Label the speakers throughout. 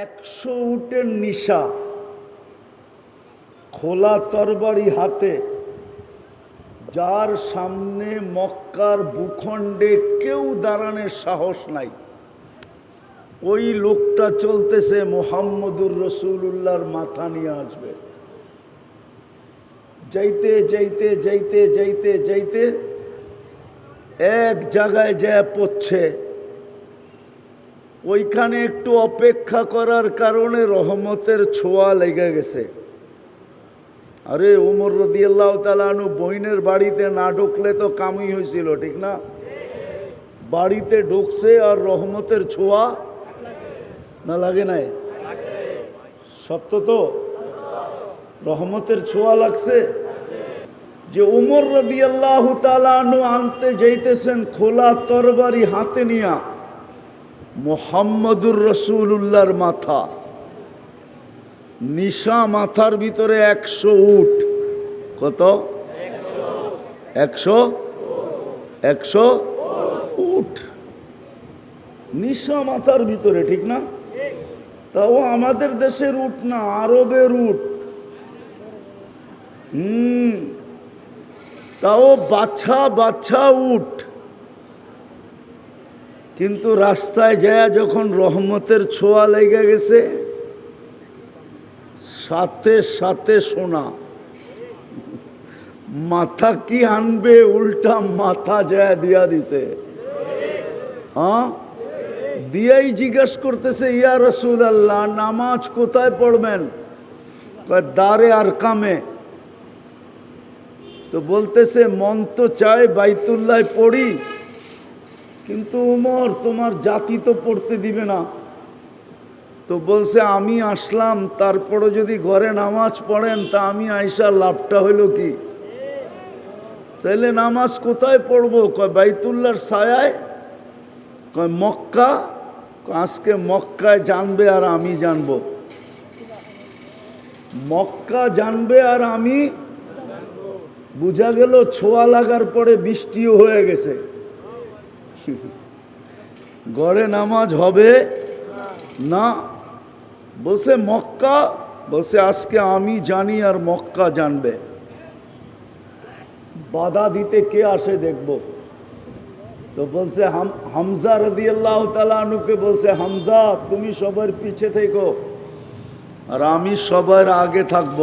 Speaker 1: একশো উটের নিশা, খোলা তরবারি হাতে, যার সামনে মক্কার ভূখণ্ডে কেউ দাঁড়ানোর সাহস নাই। ওই লোকটা চলতেছে মোহাম্মদুর রসুল্লাহর মাথা নিয়ে আসবে। যাইতে যাইতে যাইতে যাইতে যাইতে এক জায়গায় যা পড়ছে। ওইখানে একটু অপেক্ষা করার কারণে রহমতের ছোঁয়া লেগে গেছে। আরে উমর রদিয়াল্লাহ তালানু বইনের বাড়িতে না ঢুকলে তো কামই হয়েছিল, ঠিক না? বাড়িতে ঢুকছে আর রহমতের ছোঁয়া না লাগে নাই? সত্য তো? রহমতের ছোঁয়া লাগছে? যে উমর রদিয়াল্লাহ তালানু আনতে যাইতেছেন খোলা তরবারি হাতে নিয়া মোহাম্মদুর রসুল রসুল্লাহর মাথা। নিশা মাথার ভিতরে একশো উঠ। কত? একশো? একশো উঠ। নিশা মাথার ভিতরে, ঠিক না? তাও আমাদের দেশের উঠ না, আরবের উঠ। হুম। তাও বাচ্চা বাচ্চা উঠ। কিন্তু রাস্তায় যায় যখন রহমতের ছোঁয়া লেগে গেছে, সাথে সাথে শোনা, মাথা কি আনবে উল্টা মাথা যায় দিয়া দিছে। হ্যাঁ? দিয়াই জিজ্ঞেস করতেছে, ইয়া রসুল আল্লাহ নামাজ কোথায় পড়বেন? দারে আর কামে তো বলতেছে, মন তো চায় বাইতুল্লাহ পড়ি কিন্তু উমর, তোমার জাতি তো পড়তে দিবে না। তো বলছে, আমি আসলাম তারপরে যদি ঘরে নামাজ পড়েন, তা আমি আইসা লাভটা হইল কি? তাহলে নামাজ কোথায় পড়ব? কয় বাইতুল্লার ছায়ায়? কয় মক্কা? আজকে মক্কায় জানবে আর আমি জানব। মক্কা জানবে আর আমি, বুঝা গেল ছোঁয়া লাগার পরে বৃষ্টিও হয়ে গেছে। গড়ে নামাজ হবে না, বসে মক্কা, বসে আজকে আমি জানি আর মক্কা জানবে। বাধা দিতে কে আসে দেখব। তো বলছে হাম, হামজা রদি আল্লাহ তালুকে বলছে, হামজা, তুমি সবার পিছে থেকো আর আমি সবার আগে থাকব।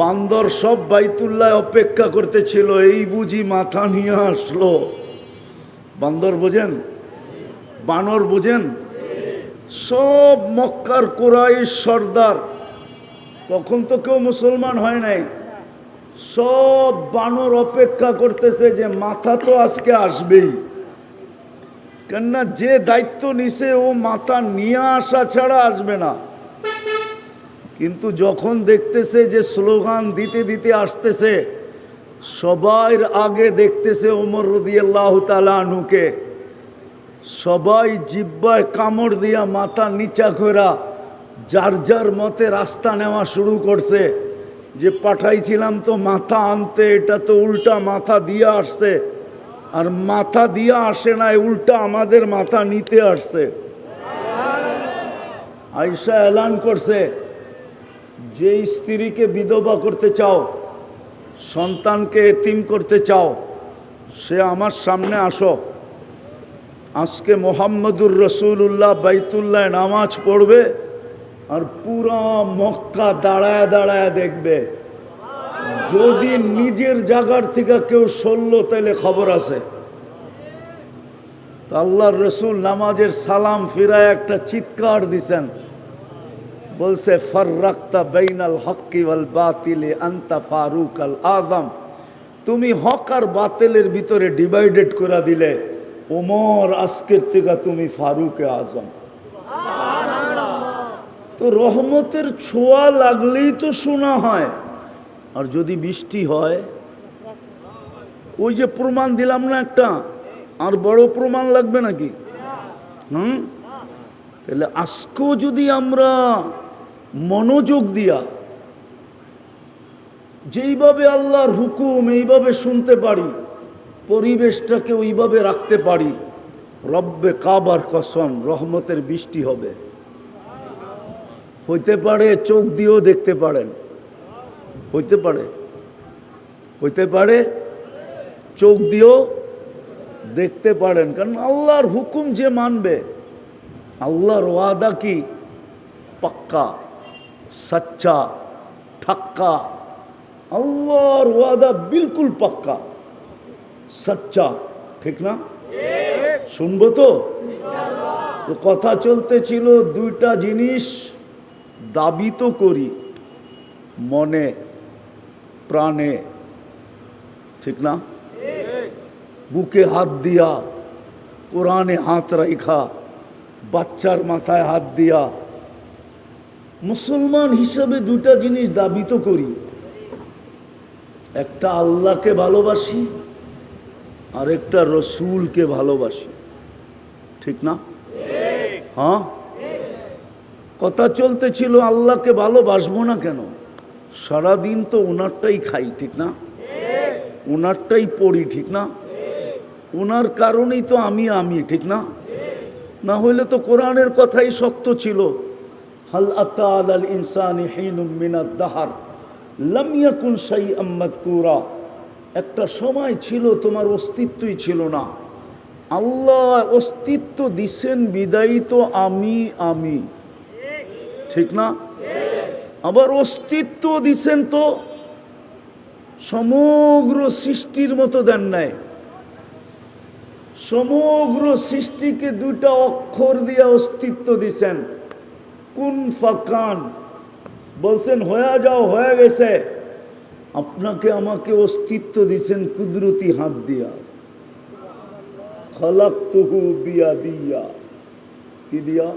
Speaker 1: বান্দর সব বাইতুল্লাহ অপেক্ষা করতেছিল, এই বুঝি মাথা নিয়ে আসলো। বান্দর বোঝেন? বানর বোঝেন? সব মক্কার কোরাইশ সর্দার। তখন তো কেউ মুসলমান হয় নাই। সব বানর অপেক্ষা করতেছে যে মাথা তো আজকে আসবেই। কেননা যে দায়িত্ব নিছে, ও মাথা নিয়ে আসা ছাড়া আসবে না। কিন্তু যখন দেখতেছে যে স্লোগান দিতে দিতে আসতেছে সবাই আগে দেখতেছে ওমর রদিয়াল্লাহ তালানুকে সবাই জিব্বায় কামড় দিয়া মাথা নিচা করা যার যার মতে রাস্তা নেওয়া শুরু করছে। যে পাঠাইছিলাম তো মাথা আনতে, এটা তো উল্টা মাথা দিয়ে আসছে। আর মাথা দিয়ে আসে নাই, উল্টা আমাদের মাথা নিতে আসছে। আয়সা এলান করছে, যে স্ত্রীকে বিধবা করতে চাও সন্তানকে এতিম করতে চাও, সে আমার সামনে আসো। আজকে মোহাম্মদুর রসুল্লাহ বাইতুল্লাহ নামাজ পড়বে আর পুরা মক্কা দাঁড়ায় দাঁড়ায় দেখবে। যদি নিজের জায়গার থেকে কেউ সরল, তাহলে খবর আছে। তো আল্লাহর রসুল নামাজের সালাম ফিরায় একটা চিৎকার দিছেন। বলছে ফর্রাক্তা বেইনাল ওয়াল বাতিলে আন্তা ফারুক আল আদম তুমি হক আর বাতিলের ভিতরে ডিভাইডেড করে দিলে ওমর আজকের থেকে তুমি ফারুকে আজম। তো রহমতের ছোঁয়া লাগলেই তো শোনা হয়। আর যদি বৃষ্টি হয় ওই যে প্রমাণ দিলাম না একটা আর বড় প্রমাণ লাগবে নাকি? হুম? তাহলে আজকেও যদি আমরা মনোযোগ দিয়া। যেইভাবে আল্লাহর হুকুম এইভাবে শুনতে পারি, পরিবেশটাকে ওইভাবে রাখতে পারি, রব্বে কাবার কসম, রহমতের বৃষ্টি হবে। হইতে পারে চোখ দিয়েও দেখতে পারেন। হইতে পারে। হইতে পারে চোখ দিয়েও দেখতে পারেন। কারণ আল্লাহর হুকুম যে মানবে, আল্লাহর ওয়াদা কি? পাক্কা। সচ্চা ঠাক্কা আল্লাহর ওয়াদা বিলকুল পাক্কা সচ্চা ঠিক না শুনব তো কথা চলতেছিল দুইটা জিনিস দাবি তো করি মনে প্রাণে ঠিক না বুকে হাত দিয়া কোরআনে হাত রাখা বাচ্চার মাথায় হাত দিয়া মুসলমান হিসাবে দুটা জিনিস দাবি তো করি। একটা আল্লাহকে ভালোবাসি আর একটা রসুলকে ভালোবাসি। ঠিক না? হ্যাঁ? কথা চলতেছিল, আল্লাহকে ভালোবাসবো না কেন? সারাদিন তো ওনারটাই খাই, ঠিক না? ওনারটাই পড়ি, ঠিক না? ওনার কারণেই তো আমি আমি, ঠিক না? না হইলে তো কোরআনের কথাই শক্ত ছিল। হাল আতা আল ইনসানি হিনুম মিনাদ দাহার লাম ইয়াকুন শাইআম মাযকুরা একটা সময় ছিল তোমার অস্তিত্বই ছিল না। আল্লাহ অস্তিত্ব দিছেন, বিদায়ী তো আমি আমি। ঠিক না? আবার অস্তিত্ব দিছেন তো সমগ্র সৃষ্টির মতো দেন নাই। সমগ্র সৃষ্টিকে দুইটা অক্ষর দিয়ে অস্তিত্ব দিছেন। কোন ফাকান? বলছেন, হয়ে যাও, হয়ে গেছে। আপনাকে আমাকে অস্তিত্ব দিছেন কুদরতি হাত দিয়া। খলাক তুহু বিয়া দিয়া কি দিয়া?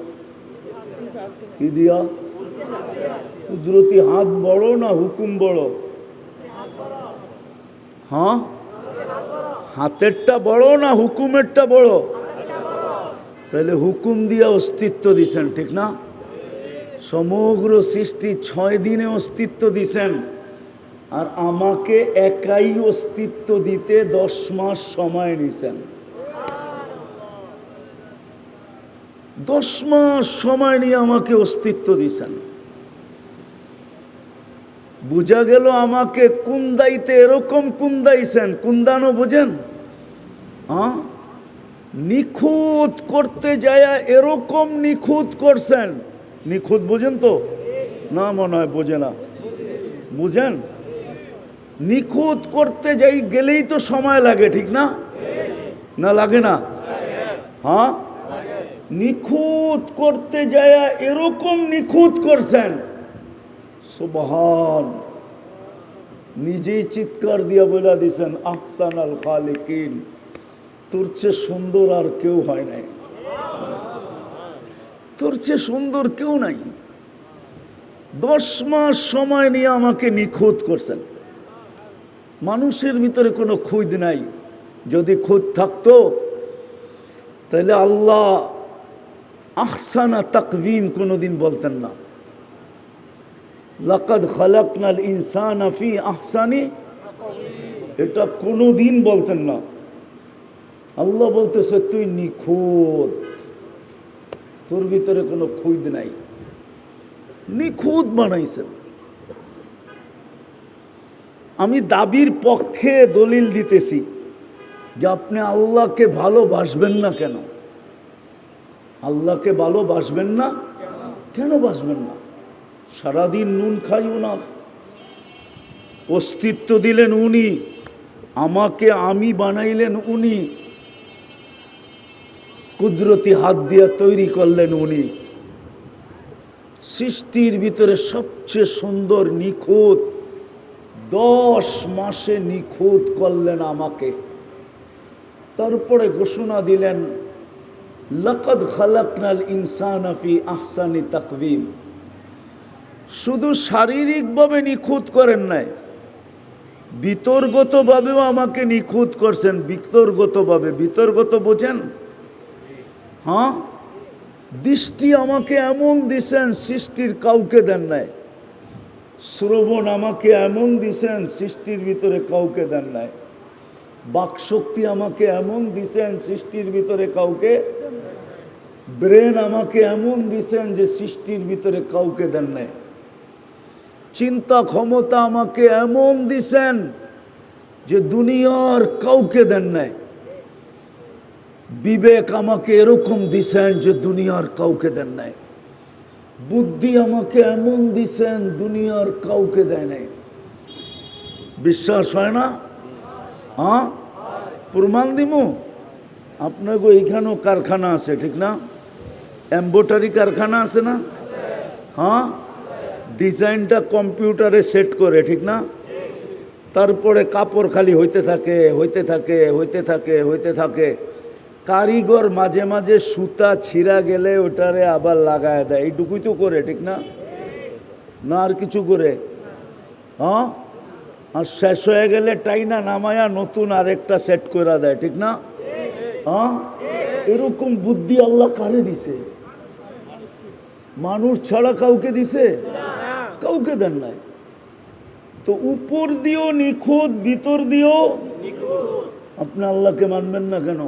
Speaker 1: কি দিয়া? কুদরতি হাত বড় না হুকুম বড়? হ্যাঁ? হাতেরটা বড় না হুকুমেরটা বড়? তাহলে হুকুম দিয়া অস্তিত্ব দিছেন, ঠিক না? সমগ্র সৃষ্টি ছয় দিনে অস্তিত্ব দিছেন। আর আমাকে একাই অস্তিত্ব দিতে দশ মাস সময় নিছেন। দশ মাস সময় নিয়ে আমাকে অস্তিত্ব দিছেন। বুঝা গেল আমাকে কুন্দাইতে এরকম কুন্দাইছেন। কুন্দানো বোঝেন? হ্যাঁ নিখুঁত করতে যায় এরকম নিখুঁত করছেন। নিখুঁত বোঝেন তো? না মনে হয় বোঝে না। বুঝেন? নিখুঁত করতে যাই গেলেই তো সময় লাগে, ঠিক না? না লাগে না? হ্যাঁ? নিখুঁত করতে যায় এরকম নিখুঁত করছেন। সুবহান। নিজেই চিৎকার দিয়া বলে দিছেন আহসান আল খালিকিন। তোর চেয়ে সুন্দর আর কেউ হয় নাই। তোর চেয়ে সুন্দর কেউ নাই। দশ মাস সময় নিয়ে আমাকে নিখুঁত করছেন। মানুষের ভিতরে কোনো খুঁজ নাই। যদি খুঁজ থাকতো, তাহলে আল্লাহ আহসানা তাকবিম কোনোদিন বলতেন না। লাকাদ খালাকনাল ইনসান আফি আহসানি, এটা কোনোদিন বলতেন না। আল্লাহ বলতেছে, তুই নিখুঁত। তোর ভিতরে কোনো খুঁজ নাই। নিখুঁত বানাইছেন। আমি দাবির পক্ষে দলিল দিতেছি যে আপনি আল্লাহকে ভালোবাসবেন না কেন? আল্লাহকে ভালোবাসবেন না? কেন বাসবেন না? সারাদিন নুন খাই ওনার অস্তিত্ব দিলেন উনি। আমাকে আমি বানাইলেন উনি। কুদরতি হাত দিয়া তৈরি করলেন উনি। সৃষ্টির ভিতরে সবচেয়ে সুন্দর নিখুঁত, দশ মাসে নিখুঁত করলেন আমাকে। তারপরে ঘোষণা দিলেন, লকদ খালাকনাল ইনসান ফি আহসানি তাকবিম। শুধু শারীরিকভাবে নিখুঁত করেন নাই, বিতর্গতভাবেও আমাকে নিখুঁত করছেন। বিতর্গতভাবে, বিতর্গত বোঝেন? হ্যাঁ? দৃষ্টি আমাকে এমন দিছেন, সৃষ্টির কাউকে দেন নাই। শ্রবণ আমাকে এমন দিছেন, সৃষ্টির ভিতরে কাউকে দেন নাই। বাকশক্তি আমাকে এমন দিছেন, সৃষ্টির ভিতরে কাউকে ব্রেন আমাকে এমন দিছেন যে সৃষ্টির ভিতরে কাউকে দেন নাই। চিন্তা ক্ষমতা আমাকে এমন দিছেন যে দুনিয়ার কাউকে দেন নাই। বিবেক আমাকে এরকম দিছেন যে দুনিয়ার কাউকে দেন নাই। বুদ্ধি আমাকে এমন দিছেন দুনিয়ার কাউকে দেয় নাই। বিশ্বাস হয় না? হ্যাঁ প্রমাণ দিমু? আপনাকে এইখানেও কারখানা আছে, ঠিক না? এম্বোটারি কারখানা আছে না? হ্যাঁ ডিজাইনটা কম্পিউটারে সেট করে, ঠিক না? তারপরে কাপড় খালি হইতে থাকে হইতে থাকে হইতে থাকে হইতে থাকে। কারিগর মাঝে মাঝে সুতা ছিঁড়া গেলে ওটারে আবার লাগায় দেয়। এইটুকুই তো করে ঠিক না? না আর কিছু করে? হ্যাঁ? আর শেষ হয়ে গেলে টাইনা নামায়া নতুন আরেকটা সেট করে দেয় ঠিক না? হ্যাঁ? এরকম বুদ্ধি আল্লাহ কারে দিছে? মানুষ ছাড়া কাউকে দিছে? কাউকে দেন নাই। তো উপর দিও নিখুঁত ভিতর দিও আপনি আল্লাহকে মানবেন না কেন?